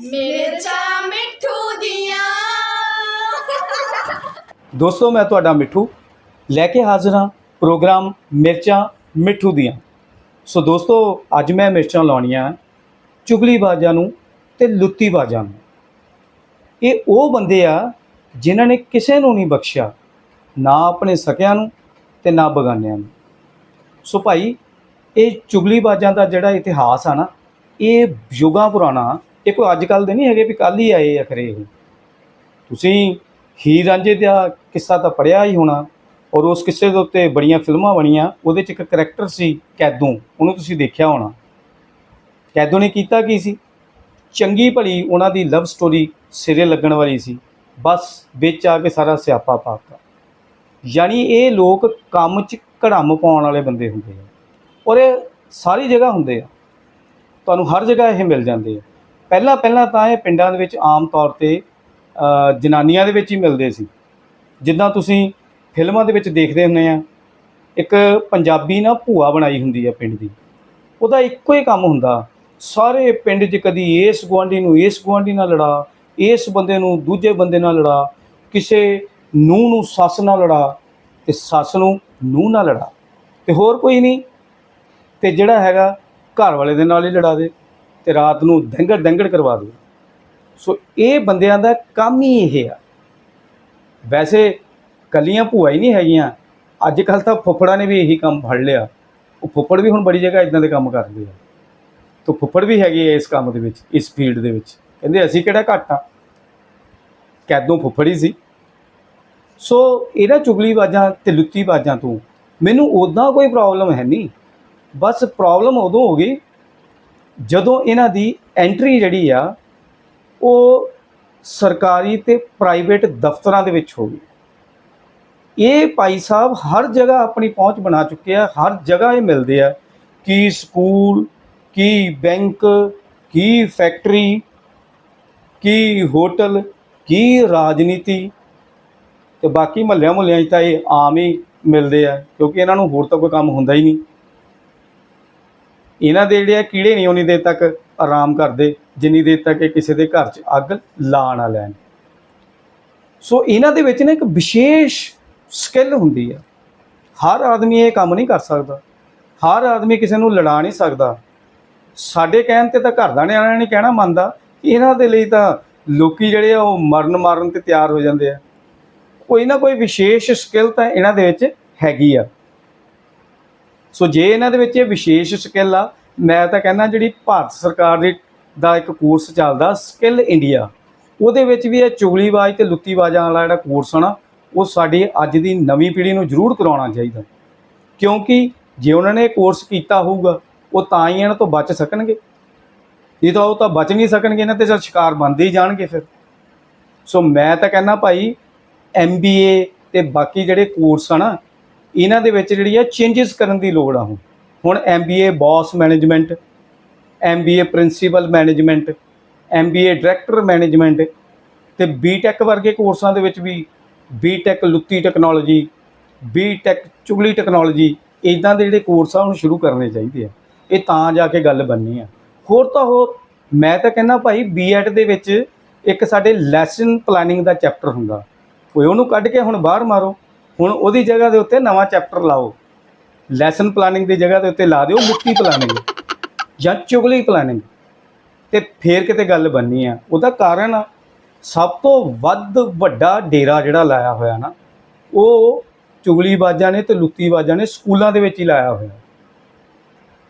ਮਿਰਚਾਂ ਮਿੱਠੂ ਦੀਆਂ। ਦੋਸਤੋ, ਮੈਂ ਤੁਹਾਡਾ ਮਿੱਠੂ ਲੈ ਕੇ ਹਾਜ਼ਰ ਹਾਂ ਪ੍ਰੋਗਰਾਮ ਮਿਰਚਾਂ ਮਿੱਠੂ ਦੀਆਂ। ਸੋ ਦੋਸਤੋ, ਅੱਜ ਮੈਂ ਮਿਰਚਾਂ ਲਾਉਣੀਆਂ ਚੁਗਲੀ ਬਾਜਾਂ ਨੂੰ ਤੇ ਲੁੱਤੀ ਬਾਜਾਂ ਨੂੰ। ਇਹ ਉਹ ਬੰਦੇ ਆ ਜਿਨ੍ਹਾਂ ਨੇ ਕਿਸੇ ਨੂੰ ਨਹੀਂ ਬਖਸ਼ਿਆ, ਨਾ ਆਪਣੇ ਸਕਿਆਂ ਨੂੰ ਤੇ ਨਾ ਬਗਾਨਿਆਂ ਨੂੰ। ਸੋ ਭਾਈ, ਇਹ ਚੁਗਲੀ ਬਾਜਾਂ ਦਾ ਜਿਹੜਾ ਇਤਿਹਾਸ ਆ ਨਾ, ਇਹ ਯੁਗਾਂ ਪੁਰਾਣਾ ਇਹ ਕੋਈ ਅੱਜ ਕੱਲ ਦੇ ਨਹੀਂ ਹੈਗੇ ਵੀ ਕੱਲ ਹੀ ਆਏ ਆ ਖਰੇ ਇਹ। ਤੁਸੀਂ ਹੀਰ ਰਾਂਝੇ ਦਾ ਕਿੱਸਾ ਤਾਂ ਪੜਿਆ ਹੀ ਹੋਣਾ ਔਰ ਉਸ ਕਿੱਸੇ ਦੇ ਉੱਤੇ ਬੜੀਆਂ ਫਿਲਮਾਂ ਬਣੀਆਂ, ਉਹਦੇ 'ਚ ਇੱਕ ਕਰੈਕਟਰ ਸੀ ਕੈਦੋਂ, ਉਹਨੂੰ ਤੁਸੀਂ ਦੇਖਿਆ ਹੋਣਾ। ਕੈਦੋਂ ਨੇ ਕੀਤਾ ਕੀ ਸੀ? ਚੰਗੀ ਭਲੀ ਉਹਨਾਂ ਦੀ ਲਵ ਸਟੋਰੀ ਸਿਰੇ ਲੱਗਣ ਵਾਲੀ ਸੀ। ਬਸ ਵਿੱਚ ਆ ਕੇ ਸਾਰਾ ਸਿਆਪਾ ਪਾਤਾ ਯਾਨੀ ਇਹ ਲੋਕ ਕੰਮ 'ਚ ਘੜਮ ਪਾਉਣ ਵਾਲੇ ਬੰਦੇ ਹੁੰਦੇ ਆ। ਔਰ ਇਹ ਸਾਰੀ ਜਗ੍ਹਾ ਹੁੰਦੇ ਆ। ਤੁਹਾਨੂੰ ਹਰ ਜਗ੍ਹਾ ਇਹ ਮਿਲ ਜਾਂਦੇ ਆ। ਪਹਿਲਾਂ ਪਹਿਲਾਂ ਤਾਂ ਇਹ ਪਿੰਡਾਂ ਦੇ ਵਿੱਚ ਆਮ ਤੌਰ ਤੇ ਜਨਾਨੀਆਂ ਦੇ ਵਿੱਚ ਹੀ ਮਿਲਦੇ ਸੀ। ਜਿੱਦਾਂ ਤੁਸੀਂ ਫਿਲਮਾਂ ਦੇ ਵਿੱਚ ਦੇਖਦੇ ਹੁੰਦੇ ਆ, ਇੱਕ ਪੰਜਾਬੀ ਨਾ ਭੂਆ ਬਣਾਈ ਹੁੰਦੀ ਆ ਪਿੰਡ ਦੀ। ਉਹਦਾ ਇੱਕੋ ਹੀ ਕੰਮ ਹੁੰਦਾ, ਸਾਰੇ ਪਿੰਡ 'ਚ ਕਦੀ ਇਸ ਗੁਆਂਢੀ ਨੂੰ ਇਸ ਗੁਆਂਢੀ ਨਾਲ ਲੜਾ, ਇਸ ਬੰਦੇ ਨੂੰ ਦੂਜੇ ਬੰਦੇ ਨਾਲ ਲੜਾ, ਕਿਸੇ ਨੂੰਹ ਨੂੰ ਸੱਸ ਨਾਲ ਲੜਾ ਤੇ ਸੱਸ ਨੂੰ ਨੂੰਹ ਨਾਲ ਲੜਾ ਤੇ ਹੋਰ ਕੋਈ ਨਹੀਂ। ਤੇ ਜਿਹੜਾ ਹੈਗਾ ਘਰ ਵਾਲੇ ਦੇ ਨਾਲ ਹੀ ਲੜਾ ਦੇ। ਤੇ ਰਾਤ ਨੂੰ ਦੰਗੜ ਦੰਗੜ ਕਰਵਾ ਦੇ। ਸੋ ਇਹ ਬੰਦਿਆਂ ਦਾ ਕੰਮ ਹੀ ਇਹ ਆ। ਵੈਸੇ ਕੱਲੀਆਂ ਭੂਆ ਹੀ ਨਹੀਂ ਹੈਗੀਆਂ। ਅੱਜ ਕੱਲ ਤਾਂ ਫੁੱਫੜਾਂ ਨੇ ਵੀ ਇਹੀ ਕੰਮ ਫੜ ਲਿਆ। ਉਹ ਫੁੱਫੜ ਵੀ ਹੁਣ ਬੜੀ ਜਗ੍ਹਾ ਇਦਾਂ ਦੇ ਕੰਮ ਕਰਦੇ ਆ। ਤੋ ਫੁੱਫੜ ਵੀ ਹੈਗੇ ਆ ਇਸ ਕੰਮ ਦੇ ਵਿੱਚ, ਇਸ ਫੀਲਡ ਦੇ ਵਿੱਚ। ਕਹਿੰਦੇ ਅਸੀਂ ਕਿਹੜਾ ਘੱਟ ਆ। ਕੈਦੋਂ ਫੁੱਫੜ ਹੀ ਸੀ। ਸੋ ਇਹਦਾ ਚੁਗਲੀ ਬਾਜਾਂ ਤੇ ਲੁੱਤੀ ਬਾਜਾਂ ਤੋਂ ਮੈਨੂੰ ਉਦਾਂ ਕੋਈ ਪ੍ਰੋਬਲਮ ਹੈ ਨਹੀਂ। ਬਸ ਪ੍ਰੋਬਲਮ ਉਦੋਂ ਹੋ ਗਈ ਜਦੋਂ ਇਹਨਾਂ ਦੀ ਐਂਟਰੀ ਜਿਹੜੀ ਆ, ਉਹ ਸਰਕਾਰੀ ਤੇ ਪ੍ਰਾਈਵੇਟ ਦਫ਼ਤਰਾਂ ਦੇ ਵਿੱਚ ਹੋ ਗਈ। ਇਹ ਭਾਈ ਸਾਹਿਬ ਹਰ ਜਗ੍ਹਾ ਆਪਣੀ ਪਹੁੰਚ ਬਣਾ ਚੁੱਕੇ ਆ, ਹਰ ਜਗ੍ਹਾ ਇਹ ਮਿਲਦੇ ਆ। ਕੀ ਸਕੂਲ, ਕੀ ਬੈਂਕ, ਕੀ ਫੈਕਟਰੀ ਕੀ ਹੋਟਲ, ਕੀ ਰਾਜਨੀਤੀ। ਤੇ ਬਾਕੀ ਮਹੱਲਿਆਂ ਮੁਹੱਲਿਆਂ 'ਚ ਤਾਂ ਇਹ ਆਮ ਹੀ ਮਿਲਦੇ ਆ, ਕਿਉਂਕਿ ਇਹਨਾਂ ਨੂੰ ਹੋਰ ਤਾਂ ਕੋਈ ਕੰਮ ਹੁੰਦਾ ਹੀ ਨਹੀਂ। ਇਹਨਾਂ ਦੇ ਜਿਹੜੇ ਆ ਕੀੜੇ ਨਹੀਂ ਉਨੀ ਦੇਰ ਤੱਕ ਆਰਾਮ ਕਰਦੇ, ਜਿੰਨੀ ਦੇਰ ਤੱਕ ਇਹ ਕਿਸੇ ਦੇ ਘਰ 'ਚ ਅੱਗ ਲਾ ਨਾ ਲੈਣ। ਸੋ ਇਹਨਾਂ ਦੇ ਵਿੱਚ ਨਾ ਇੱਕ ਵਿਸ਼ੇਸ਼ ਸਕਿੱਲ ਹੁੰਦੀ ਆ। ਹਰ ਆਦਮੀ ਇਹ ਕੰਮ ਨਹੀਂ ਕਰ ਸਕਦਾ। ਹਰ ਆਦਮੀ ਕਿਸੇ ਨੂੰ ਲੜਾ ਨਹੀਂ ਸਕਦਾ। ਸਾਡੇ ਕਹਿਣ ਤੇ ਤਾਂ ਘਰ ਦਾ ਨਿਆਣਾ ਨਹੀਂ ਕਹਿਣਾ ਮੰਨਦਾ ਕਿ ਇਹਨਾਂ ਦੇ ਲਈ ਤਾਂ ਲੋਕੀ ਜਿਹੜੇ ਆ ਉਹ ਮਰਨ ਮਾਰਨ ਤੇ ਤਿਆਰ ਹੋ ਜਾਂਦੇ ਆ। ਕੋਈ ਨਾ ਕੋਈ ਵਿਸ਼ੇਸ਼ ਸਕਿੱਲ ਤਾਂ ਇਹਨਾਂ ਦੇ ਵਿੱਚ ਹੈਗੀ ਆ। ਸੋ ਜੇ ਇਹਨਾਂ ਦੇ ਵਿੱਚ ਇਹ ਵਿਸ਼ੇਸ਼ ਸਕਿੱਲ ਆ, ਮੈਂ ਤਾਂ ਕਹਿੰਦਾ ਜਿਹੜੀ ਭਾਰਤ ਸਰਕਾਰ ਦੀ ਦਾ ਇੱਕ ਕੋਰਸ ਚੱਲਦਾ ਸਕਿੱਲ ਇੰਡੀਆ ਉਹਦੇ ਵਿੱਚ ਵੀ ਇਹ ਚੁਗਲੀਬਾਜ਼ ਤੇ ਲੁੱਤੀਬਾਜ਼ਾਂ ਵਾਲਾ ਜਿਹੜਾ ਕੋਰਸ ਆ ਨਾ, ਉਹ ਸਾਡੀ ਅੱਜ ਦੀ ਨਵੀਂ ਪੀੜ੍ਹੀ ਨੂੰ ਜ਼ਰੂਰ ਕਰਵਾਉਣਾ ਚਾਹੀਦਾ। ਕਿਉਂਕਿ ਜੇ ਉਹਨਾਂ ਨੇ ਇਹ ਕੋਰਸ ਕੀਤਾ ਹੋਊਗਾ, ਉਹ ਤਾਂ ਹੀ ਇਹਨਾਂ ਤੋਂ ਬਚ ਸਕਣਗੇ। ਇਹ ਤਾਂ ਉਹ ਤਾਂ ਬਚ ਨਹੀਂ ਸਕਣਗੇ, ਇਹਨਾਂ ਤੇ ਤਾਂ ਸ਼ਿਕਾਰ ਬਣਦੇ ਹੀ ਜਾਣਗੇ ਫਿਰ। ਸੋ ਮੈਂ ਤਾਂ ਕਹਿੰਦਾ ਭਾਈ MBA ਤੇ ਬਾਕੀ ਜਿਹੜੇ ਕੋਰਸ ਆ ਨਾ ਇਹਨਾਂ ਦੇ ਵਿੱਚ ਜਿਹੜੀ ਆ ਚੇਂਜਸ ਕਰਨ ਦੀ ਲੋੜ ਆ ਹੁਣ। ਹੁਣ MBA boss management MBA principal management MBA director management ਤੇ BTech ਵਰਗੇ ਕੋਰਸਾਂ ਦੇ ਵਿੱਚ ਵੀ BTech ਲੁੱਤੀ ਟੈਕਨੋਲੋਜੀ BTech ਚੁਗਲੀ ਟੈਕਨੋਲੋਜੀ ਇਦਾਂ ਦੇ ਜਿਹੜੇ ਕੋਰਸ ਆ, ਉਹਨੂੰ ਸ਼ੁਰੂ ਕਰਨੇ ਚਾਹੀਦੇ ਆ। ਇਹ ਤਾਂ ਜਾ ਕੇ ਗੱਲ ਬਣਨੀ ਆ। ਹੋਰ ਤਾਂ ਹੋਰ, ਮੈਂ ਤਾਂ ਕਹਿੰਦਾ ਭਾਈ ਬੀਐਡ ਦੇ ਵਿੱਚ ਇੱਕ ਸਾਡੇ ਲੈਸਨ ਪਲੈਨਿੰਗ ਦਾ ਚੈਪਟਰ ਹੁੰਦਾ। ਕੋਈ ਉਹਨੂੰ ਕੱਢ ਕੇ ਹੁਣ ਬਾਹਰ ਮਾਰੋ। ਹੁਣ ਉਹਦੀ ਜਗ੍ਹਾ ਦੇ ਉੱਤੇ ਨਵਾਂ ਚੈਪਟਰ ਲਾਓ। ਲੈਸਨ ਪਲਾਨਿੰਗ ਦੀ ਜਗ੍ਹਾ ਦੇ ਉੱਤੇ ਲਾ ਦਿਓ ਮੁਕਤੀ ਪਲਾਨਿੰਗ ਜਾਂ ਚੁਗਲੀ ਪਲਾਨਿੰਗ ਤੇ ਫੇਰ ਕਿਤੇ ਗੱਲ ਬਣਨੀ ਆ। ਉਹਦਾ ਕਾਰਨ ਸਭ ਤੋਂ ਵੱਧ ਵੱਡਾ ਡੇਰਾ ਜਿਹੜਾ ਲਾਇਆ ਹੋਇਆ ਨਾ, ਉਹ ਚੁਗਲੀਬਾਜ਼ਾਂ ਨੇ ਤੇ ਲੁੱਤੀਬਾਜ਼ਾਂ ਨੇ ਸਕੂਲਾਂ ਦੇ ਵਿੱਚ ਹੀ ਲਾਇਆ ਹੋਇਆ।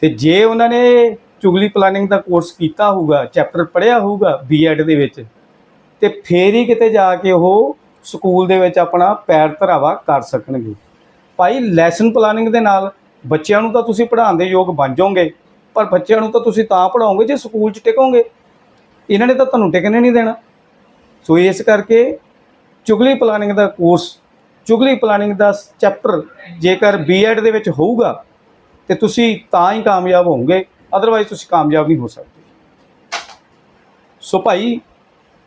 ਤੇ ਜੇ ਉਹਨਾਂ ਨੇ ਚੁਗਲੀ ਪਲਾਨਿੰਗ ਦਾ ਕੋਰਸ ਕੀਤਾ ਹੋਊਗਾ ਚੈਪਟਰ ਪੜ੍ਹਿਆ ਹੋਊਗਾ ਬੀਐਡ ਦੇ ਵਿੱਚ, ਤੇ ਫੇਰ ਹੀ ਕਿਤੇ ਜਾ ਕੇ ਉਹ ਸਕੂਲ ਦੇ ਵਿੱਚ ਆਪਣਾ ਪੈਰ ਧਰਾਵਾ ਕਰ ਸਕਣਗੇ। ਭਾਈ ਲੈਸਨ ਪਲਾਨਿੰਗ ਦੇ ਨਾਲ ਬੱਚਿਆਂ ਨੂੰ ਤਾਂ ਤੁਸੀਂ ਪੜ੍ਹਾਉਣ ਦੇ ਯੋਗ ਬਣ ਜਾਓਗੇ, ਪਰ ਬੱਚਿਆਂ ਨੂੰ ਤਾਂ ਤੁਸੀਂ ਤਾਂ ਪੜਾਓਗੇ ਜੇ ਸਕੂਲ 'ਚ ਟਿਕੋਗੇ। ਇਹਨਾਂ ਨੇ ਤਾਂ ਤੁਹਾਨੂੰ ਟਿਕਣੇ ਨਹੀਂ ਦੇਣਾ। ਸੋ ਇਸ ਕਰਕੇ ਚੁਗਲੀ ਪਲਾਨਿੰਗ ਦਾ ਕੋਰਸ ਚੁਗਲੀ ਪਲਾਨਿੰਗ ਦਾ ਚੈਪਟਰ ਜੇਕਰ ਬੀਐਡ ਦੇ ਵਿੱਚ ਹੋਊਗਾ, ਤੇ ਤੁਸੀਂ ਤਾਂ ਹੀ ਕਾਮਯਾਬ ਹੋਵੋਗੇ ਅਦਰਵਾਈਜ਼ ਤੁਸੀਂ ਕਾਮਯਾਬ ਨਹੀਂ ਹੋ ਸਕਦੇ। ਸੋ ਭਾਈ,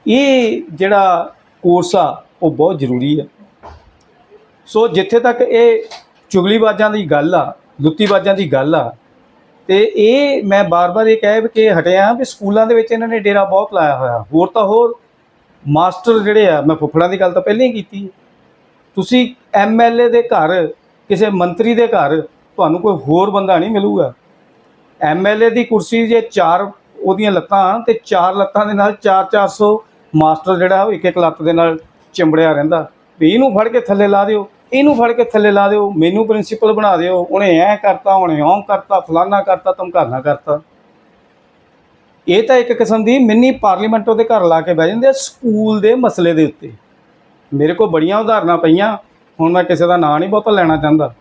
ਇਹ ਜਿਹੜਾ ਕੋਰਸ ਆ ਉਹ ਬਹੁਤ ਜ਼ਰੂਰੀ ਆ ਸੋ ਜਿੱਥੇ ਤੱਕ ਇਹ ਚੁਗਲੀਬਾਜ਼ਾਂ ਦੀ ਗੱਲ ਆ, ਲੁੱਤੀਬਾਜ਼ਾਂ ਦੀ ਗੱਲ ਆ, ਤੇ ਇਹ ਮੈਂ ਬਾਰ-ਬਾਰ ਇਹ ਕਹਿ ਕੇ ਹਟਿਆ ਵੀ ਸਕੂਲਾਂ ਦੇ ਵਿੱਚ ਇਹਨਾਂ ਨੇ ਡੇਰਾ ਬਹੁਤ ਲਾਇਆ ਹੋਇਆ। ਹੋਰ ਤਾਂ ਹੋਰ ਮਾਸਟਰ ਜਿਹੜੇ ਆ, ਮੈਂ ਫੁੱਫੜਾਂ ਦੀ ਗੱਲ ਤਾਂ ਪਹਿਲਾਂ ਹੀ ਕੀਤੀ ਹੈ। ਤੁਸੀਂ ਐਮਐਲਏ ਦੇ ਘਰ, ਕਿਸੇ ਮੰਤਰੀ ਦੇ ਘਰ ਤੁਹਾਨੂੰ ਕੋਈ ਹੋਰ ਬੰਦਾ ਨਹੀਂ ਮਿਲੂਗਾ। ਐਮਐਲਏ ਦੀ ਕੁਰਸੀ ਜੇ ਚਾਰ ਉਹਦੀਆਂ ਲੱਤਾਂ ਤੇ ਚਾਰ ਲੱਤਾਂ ਦੇ ਨਾਲ 4-400 ਮਾਸਟਰ ਜਿਹੜਾ ਉਹ ਇੱਕ ਇੱਕ ਲੱਤ ਦੇ ਨਾਲ ਚਿੰਬੜਿਆ ਰਹਿੰਦਾ। ਵੀ ਇਹਨੂੰ ਫੜ ਕੇ ਥੱਲੇ ਲਾ ਦਿਓ, ਇਹਨੂੰ ਫੜ ਕੇ ਥੱਲੇ ਲਾ ਦਿਓ, ਮੈਨੂੰ ਪ੍ਰਿੰਸੀਪਲ ਬਣਾ ਦਿਓ, ਉਹਨੇ ਐ ਕਰਤਾ, ਉਹਨੇ ਓਂ ਕਰਤਾ, ਫਲਾਨਾ ਕਰਤਾ, ਧਮਕਾਨਾ ਕਰਤਾ। ਇਹ ਤਾਂ ਇੱਕ ਕਿਸਮ ਦੀ ਮਿੰਨੀ ਪਾਰਲੀਮੈਂਟ ਉਹਦੇ ਘਰ ਲਾ ਕੇ ਬਹਿ ਜਾਂਦੇ ਆ ਸਕੂਲ ਦੇ ਮਸਲੇ ਦੇ ਉੱਤੇ। ਮੇਰੇ ਕੋਲ ਬੜੀਆਂ ਉਦਾਹਰਨਾਂ ਪਈਆਂ, ਹੁਣ ਮੈਂ ਕਿਸੇ ਦਾ ਨਾਂ ਨਹੀਂ ਬਹੁਤਾ ਲੈਣਾ ਚਾਹੁੰਦਾ।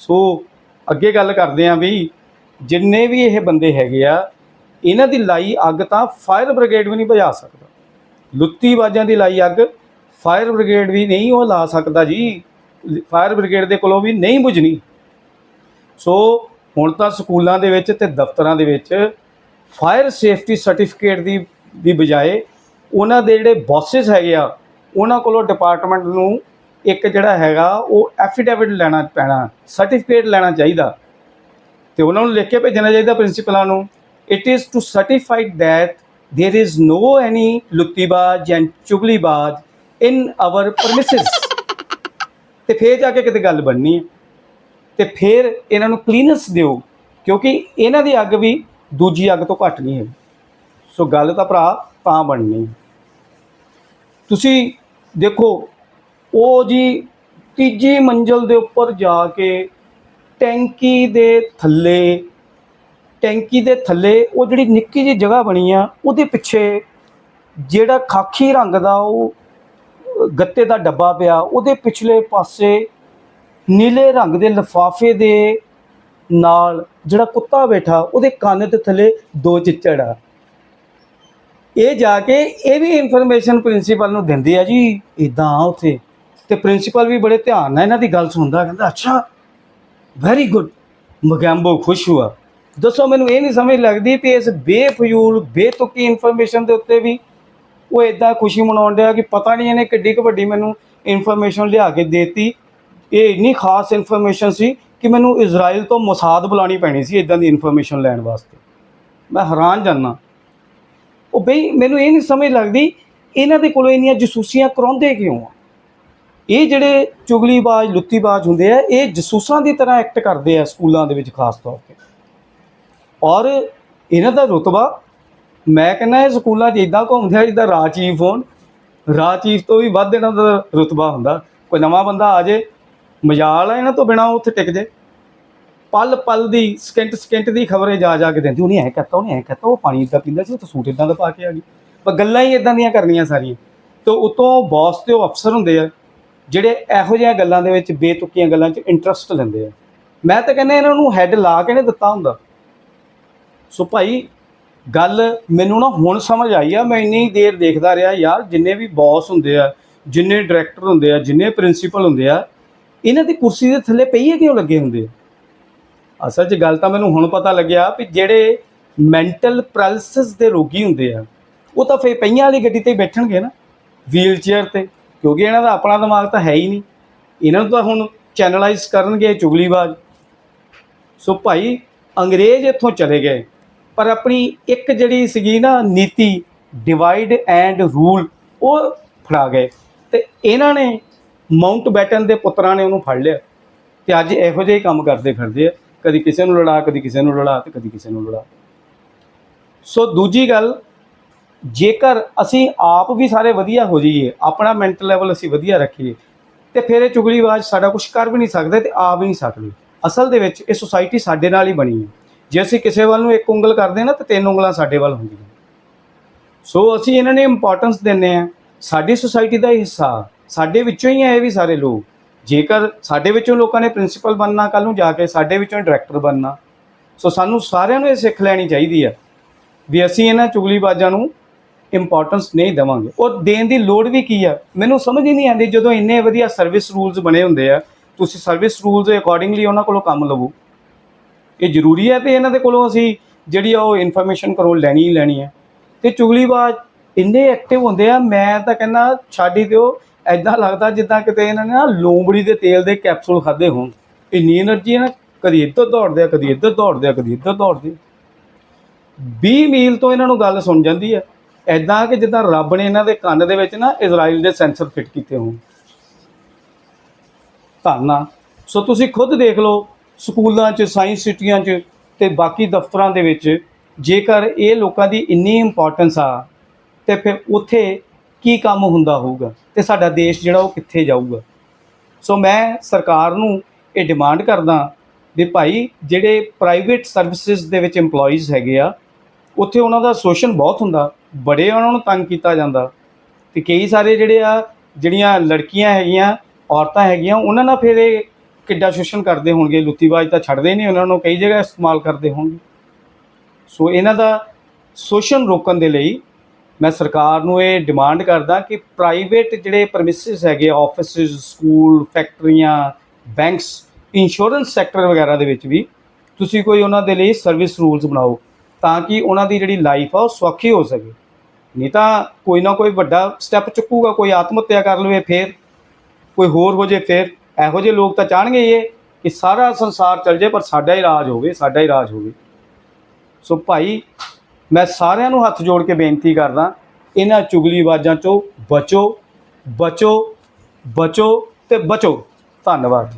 ਸੋ ਅੱਗੇ ਗੱਲ ਕਰਦੇ ਆਂ ਵੀ ਜਿੰਨੇ ਵੀ ਇਹ ਬੰਦੇ ਹੈਗੇ ਆ, ਇਹਨਾਂ ਦੀ ਲਾਈ ਅੱਗ ਤਾਂ ਫਾਇਰ ਬ੍ਰਿਗੇਡ ਵੀ ਨਹੀਂ ਬੁਝਾ ਸਕਦਾ। ਲੁੱਤੀ ਬਾਜਾਂ ਦੀ ਲਾਈ ਅੱਗ ਫਾਇਰ ਬ੍ਰਿਗੇਡ ਵੀ ਨਹੀਂ ਉਹ ਲਾ ਸਕਦਾ ਜੀ। ਫਾਇਰ ਬ੍ਰਿਗੇਡ ਦੇ ਕੋਲੋਂ ਵੀ ਨਹੀਂ ਬੁਝਣੀ। ਸੋ ਹੁਣ ਤਾਂ ਸਕੂਲਾਂ ਦੇ ਵਿੱਚ ਤੇ ਦਫ਼ਤਰਾਂ ਦੇ ਵਿੱਚ ਫਾਇਰ ਸੇਫਟੀ ਸਰਟੀਫਿਕੇਟ ਦੀ ਦੀ ਬਜਾਏ ਉਹਨਾਂ ਦੇ ਜਿਹੜੇ ਬੌਸਸ ਹੈਗੇ ਆ, ਉਹਨਾਂ ਕੋਲੋਂ ਡਿਪਾਰਟਮੈਂਟ ਨੂੰ ਇੱਕ ਜਿਹੜਾ ਹੈਗਾ ਉਹ ਐਫੀਡੇਵਿਟ ਲੈਣਾ ਪੈਣਾ, ਸਰਟੀਫਿਕੇਟ ਲੈਣਾ ਚਾਹੀਦਾ। ਤੇ ਉਹਨਾਂ ਨੂੰ ਲਿਖ ਕੇ ਭੇਜਣਾ ਚਾਹੀਦਾ ਪ੍ਰਿੰਸੀਪਲਾਂ ਨੂੰ it is to certified that there is no any ਲੁੱਤੀਬਾਜ਼ ਐਂਡ ਚੁਗਲੀਬਾਜ਼ ਇਨ ਆਵਰ premises. ਤੇ ਫੇਰ ਜਾ ਕੇ ਕਿਤੇ ਗੱਲ ਬਣਨੀ ਹੈ। ਤੇ ਫਿਰ ਇਹਨਾਂ ਨੂੰ ਕਲੀਨੈਸ ਦਿਓ ਕਿਉਂਕਿ ਇਹਨਾਂ ਦੀ ਅੱਗ ਵੀ ਦੂਜੀ ਅੱਗ ਤੋਂ ਘੱਟ ਨਹੀਂ ਹੈ। ਸੋ ਗੱਲ ਤਾਂ ਭਰਾ ਤਾਂ ਬਣਨੀ। ਤੁਸੀਂ ਦੇਖੋ ਉਹ ਜੀ ਤੀਜੀ ਮੰਜ਼ਲ ਦੇ ਉੱਪਰ ਜਾ ਕੇ ਟੈਂਕੀ ਦੇ ਥੱਲੇ ਟੈਂਕੀ ਦੇ ਥੱਲੇ ਉਹ ਜਿਹੜੀ ਨਿੱਕੀ ਜਿਹੀ ਜਗ੍ਹਾ ਬਣੀ ਆ ਉਹਦੇ ਪਿੱਛੇ ਜਿਹੜਾ ਖਾਕੀ ਰੰਗ ਦਾ ਉਹ ਗੱਤੇ ਦਾ ਡੱਬਾ ਪਿਆ, ਉਹਦੇ ਪਿਛਲੇ ਪਾਸੇ ਨੀਲੇ ਰੰਗ ਦੇ ਲਿਫਾਫੇ ਦੇ ਨਾਲ ਜਿਹੜਾ ਕੁੱਤਾ ਬੈਠਾ, ਉਹਦੇ ਕੰਨ ਦੇ ਥੱਲੇ ਦੋ ਚਿੱਚੜ ਆ। ਇਹ ਜਾ ਕੇ ਇਹ ਵੀ ਇਨਫੋਰਮੇਸ਼ਨ ਪ੍ਰਿੰਸੀਪਲ ਨੂੰ ਦਿੰਦੇ ਆ ਜੀ ਇਦਾਂ ਆ ਉੱਥੇ। ਤੇ ਪ੍ਰਿੰਸੀਪਲ ਵੀ ਬੜੇ ਧਿਆਨ ਨਾਲ ਇਹਨਾਂ ਦੀ ਗੱਲ ਸੁਣਦਾ, ਕਹਿੰਦਾ, ਅੱਛਾ ਵੈਰੀ ਗੁੱਡ ਮਗੈਂਬੋ ਖੁਸ਼ ਹੁਆ। ਦੱਸੋ, ਮੈਨੂੰ ਇਹ ਨਹੀਂ ਸਮਝ ਲੱਗਦੀ ਕਿ ਇਸ ਬੇਫਜ਼ੂਲ ਬੇਤੁਕੀ ਇਨਫੋਰਮੇਸ਼ਨ ਦੇ ਉੱਤੇ ਵੀ ਉਹ ਇਦਾਂ ਖੁਸ਼ੀ ਮਨਾਉਣ ਡਿਆ ਕਿ ਪਤਾ ਨਹੀਂ ਇਹਨੇ ਕਿੱਡੀ ਕੁ ਵੱਡੀ ਮੈਨੂੰ ਇਨਫੋਰਮੇਸ਼ਨ ਲਿਆ ਕੇ ਦੇਤੀ। ਇਹ ਇੰਨੀ ਖਾਸ ਇਨਫੋਰਮੇਸ਼ਨ ਸੀ ਕਿ ਮੈਨੂੰ ਇਜ਼ਰਾਈਲ ਤੋਂ ਮਸਾਦ ਬੁਲਾਣੀ ਪੈਣੀ ਸੀ ਇਦਾਂ ਦੀ ਇਨਫੋਰਮੇਸ਼ਨ ਲੈਣ ਵਾਸਤੇ। ਮੈਂ ਹੈਰਾਨ ਜਾਨਾ ਉਹ ਬਈ ਮੈਨੂੰ ਇਹ ਨਹੀਂ ਸਮਝ ਲੱਗਦੀ, ਇਹਨਾਂ ਦੇ ਕੋਲੋਂ ਇੰਨੀਆਂ ਜਸੂਸੀਆਂ ਕਰਾਉਂਦੇ ਕਿਉਂ ਆ? ਇਹ ਜਿਹੜੇ ਚੁਗਲੀਬਾਜ਼, ਲੁੱਤੀਬਾਜ਼ ਹੁੰਦੇ ਆ, ਇਹ ਜਸੂਸਾਂ ਦੀ ਤਰ੍ਹਾਂ ਐਕਟ ਕਰਦੇ ਆ ਸਕੂਲਾਂ ਦੇ ਵਿੱਚ ਖਾਸ ਤੌਰ ਤੇ। ਔਰ ਇਹਨਾਂ ਦਾ ਰੁਤਬਾ ਮੈਂ ਕਹਿੰਦਾ ਇਹ ਸਕੂਲਾਂ 'ਚ ਇਦਾਂ ਘੁੰਮਦੇ ਆ ਜਿੱਦਾਂ ਰਾਜ ਚੀਫ ਹੋਣ। ਰਾਜ ਚੀਫ ਤੋਂ ਵੀ ਵੱਧ ਇਹਨਾਂ ਦਾ ਰੁਤਬਾ ਹੁੰਦਾ। ਕੋਈ ਨਵਾਂ ਬੰਦਾ ਆ ਜੇ, ਮਜਾਲ ਆ ਇਹਨਾਂ ਤੋਂ ਬਿਨਾ ਉੱਥੇ ਟਿਕ ਜੇ। ਪਲ ਪਲ ਦੀ, ਸਕਿੰਟ ਸਕਿੰਟ ਦੀ ਖਬਰੇ ਜਾ ਜਾ ਕੇ ਦਿੰਦੀ। ਉਹਨੇ ਐ ਕਹਤਾ, ਉਹਨੇ ਐ ਕਹਤਾ, ਉਹ ਪਾਣੀ ਇਦਾਂ ਪੀਂਦਾ ਸੀ ਉਹ ਤਾਂ ਸੂਟ ਇਦਾਂ ਦਾ ਪਾ ਕੇ ਆ ਗਈ। ਪਰ ਗੱਲਾਂ ਹੀ ਇਦਾਂ ਦੀਆਂ ਕਰਨੀਆਂ ਸਾਰੀਆਂ। ਤੇ ਉਤੋਂ ਬੌਸ ਤੇ ਉਹ ਅਫਸਰ ਹੁੰਦੇ ਆ, ਜਿਹੜੇ ਇਹੋ ਜਿਹੀਆਂ ਗੱਲਾਂ ਦੇ ਵਿੱਚ ਬੇਤੁਕੀਆਂ ਗੱਲਾਂ 'ਚ ਇੰਟਰਸਟ ਲੈਂਦੇ ਆ। ਮੈਂ ਤਾਂ ਕਹਿੰਦਾ ਇਹਨਾਂ ਨੂੰ ਹੈੱਡ ਲਾ ਕੇ ਨੇ ਦਿੱਤਾ ਹੁੰਦਾ। ਸੋ ਭਾਈ ਗੱਲ ਮੈਨੂੰ ਨਾ ਹੁਣ ਸਮਝ ਆਈ ਆ, ਮੈਂ ਇੰਨੀ ਦੇਰ ਦੇਖਦਾ ਰਿਹਾ ਯਾਰ, ਜਿੰਨੇ ਵੀ ਬੌਸ ਹੁੰਦੇ ਆ, ਜਿੰਨੇ ਡਾਇਰੈਕਟਰ ਹੁੰਦੇ ਆ, ਜਿੰਨੇ ਪ੍ਰਿੰਸੀਪਲ ਹੁੰਦੇ ਆ, ਇਹਨਾਂ ਦੀ ਕੁਰਸੀ ਦੇ ਥੱਲੇ ਪਹੀਏ ਕਿਉਂ ਲੱਗੇ ਹੁੰਦੇ ਆ? ਅਸਲ 'ਚ ਗੱਲ ਤਾਂ ਮੈਨੂੰ ਹੁਣ ਪਤਾ ਲੱਗਿਆ ਵੀ ਜਿਹੜੇ ਮੈਂਟਲ ਪੈਰਾਲਿਸਿਸ ਦੇ ਰੋਗੀ ਹੁੰਦੇ ਆ, ਉਹ ਤਾਂ ਫੇ ਪਹੀਆਂ ਵਾਲੀ ਗੱਡੀ ਤੇ ਬੈਠਣਗੇ ਨਾ ਵੀਲ ਚੇਅਰ ਤੇ, ਕਿਉਂਕਿ ਇਹਨਾਂ ਦਾ ਆਪਣਾ ਦਿਮਾਗ ਤਾਂ ਹੈ ਹੀ ਨਹੀਂ। ਇਹਨਾਂ ਨੂੰ ਤਾਂ ਹੁਣ ਚੈਨਲਾਈਜ਼ ਕਰਨਗੇ ਚੁਗਲੀਬਾਜ਼। ਸੋ ਭਾਈ, ਅੰਗਰੇਜ਼ ਇੱਥੋਂ ਚਲੇ ਗਏ। ਪਰ ਆਪਣੀ ਇੱਕ ਜਿਹੜੀ ਸੀਗੀ ਨਾ ਨੀਤੀ ਡਿਵਾਈਡ ਐਂਡ ਰੂਲ ਉਹ ਫੜਾ ਗਏ। ਤੇ ਇਹਨਾਂ ਨੇ ਮਾਊਂਟ ਬੈਟਨ ਦੇ ਪੁੱਤਰਾਂ ਨੇ ਉਹਨੂੰ ਫੜ ਲਿਆ। ਤੇ ਅੱਜ ਇਹੋ ਜਿਹੇ ਹੀ ਕੰਮ ਕਰਦੇ ਫਿਰਦੇ ਆ। ਕਦੀ ਕਿਸੇ ਨੂੰ ਲੜਾ, ਕਦੀ ਕਿਸੇ ਨੂੰ ਲੜਾ ਤੇ ਕਦੀ ਕਿਸੇ ਨੂੰ ਲੜਾ। ਸੋ ਦੂਜੀ ਗੱਲ, ਜੇਕਰ ਅਸੀਂ ਆਪ ਵੀ ਸਾਰੇ ਵਧੀਆ ਹੋ ਜਾਈਏ, ਆਪਣਾ ਮੈਂਟਲ ਲੈਵਲ ਅਸੀਂ ਵਧੀਆ ਰੱਖੀਏ, ਤੇ ਫਿਰ ਇਹ ਚੁਗਲੀਬਾਜ਼ ਸਾਡਾ ਕੁਝ ਕਰ ਵੀ ਨਹੀਂ ਸਕਦੇ ਤੇ ਆ ਵੀ ਨਹੀਂ ਸਕਦੇ। ਅਸਲ ਦੇ ਵਿੱਚ ਇਹ ਸੁਸਾਇਟੀ ਸਾਡੇ ਨਾਲ ਹੀ ਬਣੀ ਹੈ। ਜੇ ਅਸੀਂ ਕਿਸੇ ਵੱਲ ਨੂੰ ਇੱਕ ਉਂਗਲ ਕਰਦੇ ਹਾਂ ਨਾ, ਤਾਂ ਤਿੰਨ ਉਂਗਲਾਂ ਸਾਡੇ ਵੱਲ ਹੁੰਦੀਆਂ ਸੋ ਅਸੀਂ ਇਹਨਾਂ ਨੇ ਇੰਪੋਰਟੈਂਸ ਦਿੰਨੇ ਆ ਸਾਡੀ ਸੁਸਾਇਟੀ ਦਾ ਹਿੱਸਾ, ਸਾਡੇ ਵਿੱਚੋਂ ਹੀ ਆ ਇਹ ਵੀ ਸਾਰੇ ਲੋਕ। ਜੇਕਰ ਸਾਡੇ ਵਿੱਚੋਂ ਲੋਕਾਂ ਨੇ ਪ੍ਰਿੰਸੀਪਲ ਬਣਨਾ ਕੱਲ ਨੂੰ ਜਾ ਕੇ ਸਾਡੇ ਵਿੱਚੋਂ ਡਾਇਰੈਕਟਰ ਬਣਨਾ, ਸੋ ਸਾਨੂੰ ਸਾਰਿਆਂ ਨੂੰ ਇਹ ਸਿੱਖ ਲੈਣੀ ਚਾਹੀਦੀ ਆ ਵੀ ਅਸੀਂ ਇਹਨਾਂ ਚੁਗਲੀਬਾਜ਼ਾਂ ਨੂੰ ਇੰਪੋਰਟੈਂਸ ਨਹੀਂ ਦੇਵਾਂਗੇ। ਉਹ ਦੇਣ ਦੀ ਲੋੜ ਵੀ ਕੀ ਆ? ਮੈਨੂੰ ਸਮਝ ਹੀ ਨਹੀਂ ਆਉਂਦੀ ਜਦੋਂ ਇੰਨੇ ਵਧੀਆ ਸਰਵਿਸ ਰੂਲਸ ਬਣੇ ਹੁੰਦੇ ਆ। ਤੁਸੀਂ ਸਰਵਿਸ ਰੂਲਸ ਦੇ ਅਕੋਰਡਿੰਗਲੀ ਉਹਨਾਂ ਕੋਲੋਂ ਕੰਮ ਲਵੋ। ਇਹ ਜ਼ਰੂਰੀ ਹੈ ਤੇ ਇਹਨਾਂ ਦੇ ਕੋਲੋਂ ਅਸੀਂ ਜਿਹੜੀ ਉਹ ਇਨਫੋਰਮੇਸ਼ਨ ਕਰੋ ਲੈਣੀ ਹੀ ਲੈਣੀ ਹੈ। ਤੇ ਚੁਗਲੀਬਾਜ਼ ਇੰਨੇ ਐਕਟਿਵ ਹੁੰਦੇ ਆ, ਮੈਂ ਤਾਂ ਕਹਿੰਦਾ ਛੱਡ ਹੀ ਦਿਓ। ਐਦਾਂ ਲੱਗਦਾ ਜਿੱਦਾਂ ਕਿਤੇ ਇਹਨਾਂ ਨੇ ਨਾ ਲੋਂਬੜੀ ਦੇ ਤੇਲ ਦੇ ਕੈਪਸੂਲ ਖਾਦੇ ਹੋਣ। ਇੰਨੀ એનર્ਜੀ ਹੈ ਨਾ, ਕਦੀ ਇੱਧਰ ਦੌੜਦੇ ਆ, ਕਦੀ ਇੱਧਰ ਦੌੜਦੇ ਆ, ਕਦੀ ਇੱਧਰ ਦੌੜਦੇ 20 ਮੀਲ ਤੋਂ ਇਹਨਾਂ ਨੂੰ ਗੱਲ ਸੁਣ ਜਾਂਦੀ ਹੈ। ਐਦਾਂ ਕਿ ਜਿੱਦਾਂ ਰੱਬ ਨੇ ਇਹਨਾਂ ਦੇ ਕੰਨ ਦੇ ਵਿੱਚ ਨਾ ਇਜ਼ਰਾਈਲ ਦੇ ਸੈਂਸਰ ਫਿੱਟ ਕੀਤੇ ਹੋਣ। ਧੰਨਾ ਸੋ ਤੁਸੀਂ ਖੁਦ ਦੇਖ ਲਓ ਸਕੂਲਾਂ 'ਚ ਸਾਇੰਸ ਸਿਟੀਆਂ 'ਚ ਤੇ ਬਾਕੀ ਦਫ਼ਤਰਾਂ ਦੇ ਵਿੱਚ ਜੇਕਰ ਇਹ ਲੋਕਾਂ ਦੀ ਇੰਨੀ ਇੰਪੋਰਟੈਂਸ ਆ, ਤੇ ਫਿਰ ਉੱਥੇ ਕੀ ਕੰਮ ਹੁੰਦਾ ਹੋਊਗਾ? ਤੇ ਸਾਡਾ ਦੇਸ਼ ਜਿਹੜਾ ਉਹ ਕਿੱਥੇ ਜਾਊਗਾ? ਸੋ ਮੈਂ ਸਰਕਾਰ ਨੂੰ ਇਹ ਡਿਮਾਂਡ ਕਰਦਾ ਵੀ ਭਾਈ ਜਿਹੜੇ ਪ੍ਰਾਈਵੇਟ ਸਰਵਿਸਿਜ਼ ਦੇ ਵਿੱਚ EMPLOYEES ਹੈਗੇ ਆ, ਉੱਥੇ ਉਹਨਾਂ ਦਾ ਸ਼ੋਸ਼ਣ ਬਹੁਤ ਹੁੰਦਾ, ਬੜੇ ਉਹਨਾਂ ਨੂੰ ਤੰਗ ਕੀਤਾ ਜਾਂਦਾ। ਤੇ ਕਈ ਸਾਰੇ ਜਿਹੜੇ ਆ, ਜਿਹੜੀਆਂ ਲੜਕੀਆਂ ਹੈਗੀਆਂ, ਔਰਤਾਂ ਹੈਗੀਆਂ, ਉਹਨਾਂ ਨਾਲ ਫਿਰ ਇਹ ਕਿੱਡਾ ਸ਼ੋਸ਼ਣ ਕਰਦੇ ਹੋਣਗੇ ਲੁੱਤੀਬਾਜ਼ ਤਾਂ ਛੱਡਦੇ ਨਹੀਂ ਉਹਨਾਂ ਨੂੰ ਕਈ ਜਗ੍ਹਾ ਇਸਤੇਮਾਲ ਕਰਦੇ ਹੋਣਗੇ। ਸੋ ਇਹਨਾਂ ਦਾ ਸ਼ੋਸ਼ਣ ਰੋਕਣ ਦੇ ਲਈ ਮੈਂ ਸਰਕਾਰ ਨੂੰ ਇਹ ਡਿਮਾਂਡ ਕਰਦਾ ਕਿ ਪ੍ਰਾਈਵੇਟ ਜਿਹੜੇ ਪ੍ਰਮਿਸਿਸ ਹੈਗੇ ਆਫਿਸਿਸ ਸਕੂਲ ਫੈਕਟਰੀਆਂ ਬੈਂਕਸ ਇੰਸ਼ੋਰੈਂਸ ਸੈਕਟਰ ਵਗੈਰਾ ਦੇ ਵਿੱਚ ਵੀ ਤੁਸੀਂ ਕੋਈ ਉਹਨਾਂ ਦੇ ਲਈ ਸਰਵਿਸ ਰੂਲਸ ਬਣਾਓ ਤਾਂ ਕਿ ਉਹਨਾਂ ਦੀ ਜਿਹੜੀ ਲਾਈਫ ਆ ਉਹ ਸੌਖੀ ਹੋ ਸਕੇ। ਨਹੀਂ ਤਾਂ ਕੋਈ ਨਾ ਕੋਈ ਵੱਡਾ ਸਟੈਪ ਚੁੱਕੂਗਾ, ਕੋਈ ਆਤਮ ਹੱਤਿਆ ਕਰ ਲਵੇ ਫੇਰ, ਕੋਈ ਹੋਰ ਹੋ ਜੇ ਫੇਰ। ਇਹੋ ਜਿਹੇ ਲੋਕ ਤਾਂ ਚਾਹਣਗੇ ਇਹ ਕਿ ਸਾਰਾ ਸੰਸਾਰ ਚੱਲ ਜੇ ਪਰ ਸਾਡਾ ਹੀ ਰਾਜ ਹੋਵੇ, ਸਾਡਾ ਹੀ ਰਾਜ ਹੋਵੇ। ਸੋ ਭਾਈ, ਮੈਂ ਸਾਰਿਆਂ ਨੂੰ ਹੱਥ ਜੋੜ ਕੇ ਬੇਨਤੀ ਕਰਦਾ, ਇਹਨਾਂ ਚੁਗਲੀ ਆਵਾਜ਼ਾਂ ਚੋਂ ਬਚੋ ਬਚੋ ਬਚੋ ਤੇ ਬਚੋ। ਧੰਨਵਾਦ।